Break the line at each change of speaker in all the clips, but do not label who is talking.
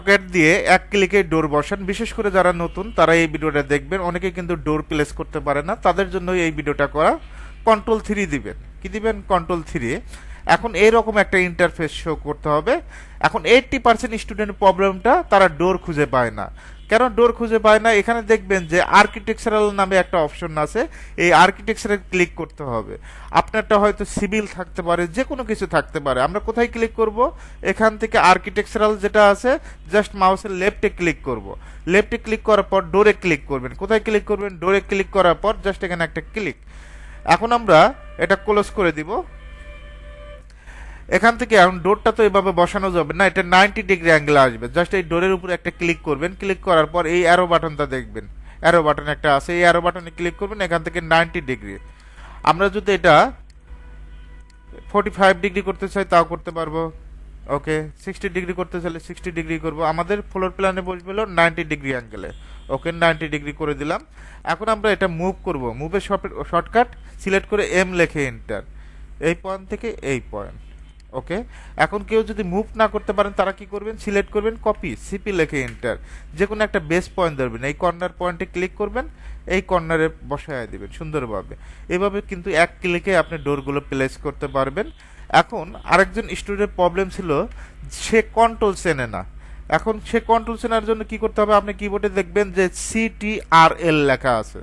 AutoCAD দিয়ে এক ক্লিকে ডোর বসান। বিশেষ করে যারা নতুন, তারা এই ভিডিওটা দেখবেন। অনেকে কিন্তু ডোর প্লেস করতে পারে না। তাদের জন্য এই ভিডিওটা করা। কন্ট্রোল থ্রি দিবেন। কি দিবেন? কন্ট্রোল থ্রি এখন এইরকম একটা ইন্টারফেস শো করতে হবে। এখন এইটটি পার্সেন্ট স্টুডেন্ট প্রবলেমটা তারা ডোর খুঁজে পায় না। কেন ডোর খুঁজে পায় না? এখানে দেখবেন যে আর্কিটেকচারাল নামে একটা অপশন আছে। এই আর্কিটেকচারে ক্লিক করতে হবে। আপনারটা হয়তো সিভিল থাকতে পারে যে কোনো কিছু থাকতে পারে। আমরা কোথায় ক্লিক করব? এখান থেকে আর্কিটেকচারাল যেটা আছে জাস্ট মাউসের লেফটে ক্লিক করব। লেফটে ক্লিক করার পর ডোরে ক্লিক করবেন। কোথায় ক্লিক করবেন? ডোরে ক্লিক করার পর জাস্ট এখানে একটা ক্লিক এখন আমরা এটা ক্লোজ করে দিব। এখান থেকে এখন ডোরটা তো এভাবে বসানো যাবে না, এটা নাইনটি ডিগ্রি অ্যাঙ্গেল আসবে। জাস্ট এই ডোরের উপরে একটা ক্লিক করবেন ক্লিক করার পর এই অ্যারো বাটনটা দেখবেন। অ্যারো বাটন একটা আছে, এই অ্যারো বাটনে ক্লিক করবেন, এখান থেকে নাইনটি ডিগ্রি আমরা যদি এটা ফোর্টি ফাইভ ডিগ্রি করতে চাই, তাও করতে পারব। ওকে সিক্সটি ডিগ্রি করতে চাইলে সিক্সটি ডিগ্রি করব। আমাদের ফ্লোর প্ল্যানে বসবে হলো নাইনটি ডিগ্রি অ্যাঙ্গেলে ওকে নাইনটি ডিগ্রি করে দিলাম। এখন আমরা এটা মুভ করব। মুভের শর্ট শর্টকাট সিলেক্ট করে এম লেখে এন্টার এই পয়েন্ট থেকে এই পয়েন্ট ওকে? এখন কেউ যদি মুভ না করতে পারেন, তারা কি করবেন? সিলেক্ট করবেন কপি সিপি লেখে এন্টার যে কোনো একটা বেস পয়েন্ট ধরবেন। এই কর্নার পয়েন্টে ক্লিক করবেন, এই কর্নারে বসায় দিবেন, সুন্দরভাবে। এভাবে কিন্তু এক ক্লিকে আপনি ডোরগুলো প্লেস করতে পারবেন। এখন আরেকজন স্টুডেন্টের প্রবলেম ছিল, সে কন্ট্রোল চেনে না। এখন সে কন্ট্রোল চেনার জন্য কি করতে হবে? আপনি কিবোর্ডে দেখবেন যে সিটিআরএল লেখা আছে।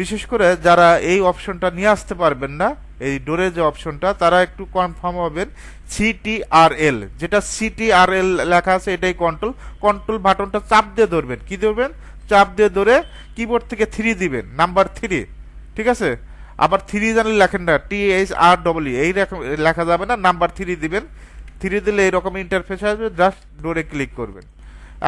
বিশেষ করে যারা এই অপশনটা নিয়ে আসতে পারবেন না এই ডোরে যে অপশনটা, তারা একটু কনফার্ম হবেন সিটিআরএল যেটা সিটিআরএল লেখা আছে, এটাই কন্ট্রোল কন্ট্রোল বাটনটা চাপ দিয়ে ধরবেন। কি ধরবেন? চাপ দিয়ে ধরে কিবোর্ড থেকে থ্রি দিবেন নাম্বার থ্রি ঠিক আছে? আবার থ্রি জানলে লেখেন না টি এইচ আর ডব্লিউ এই লেখা যাবে না নাম্বার থ্রি দিবেন। থ্রি দিলে এরকম ইন্টারফেস আসবে জাস্ট ডোরে ক্লিক করবেন।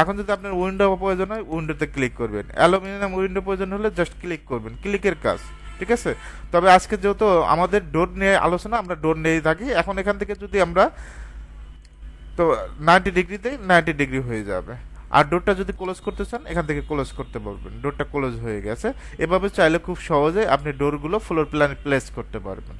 এখন যদি আপনার উইন্ডো প্রয়োজন হয় উইন্ডোতে ক্লিক করবেন। অ্যালুমিনিয়াম উইন্ডো প্রয়োজন হলে জাস্ট ক্লিক করবেন ক্লিকের কাজ। ঠিক আছে? তবে আজকে যেহেতু আমাদের ডোর নিয়ে আলোচনা, আমরা ডোর নিয়েই থাকি। এখন এখান থেকে যদি আমরা তো নাইনটি ডিগ্রিতে নাইনটি ডিগ্রি হয়ে যাবে। আর ডোরটা যদি ক্লোজ করতে চান, এখান থেকে ক্লোজ করতে পারবেন ডোরটা ক্লোজ হয়ে গেছে। এভাবে চাইলে খুব সহজে আপনি ডোরগুলো ফ্লোর প্ল্যান প্লেস করতে পারবেন।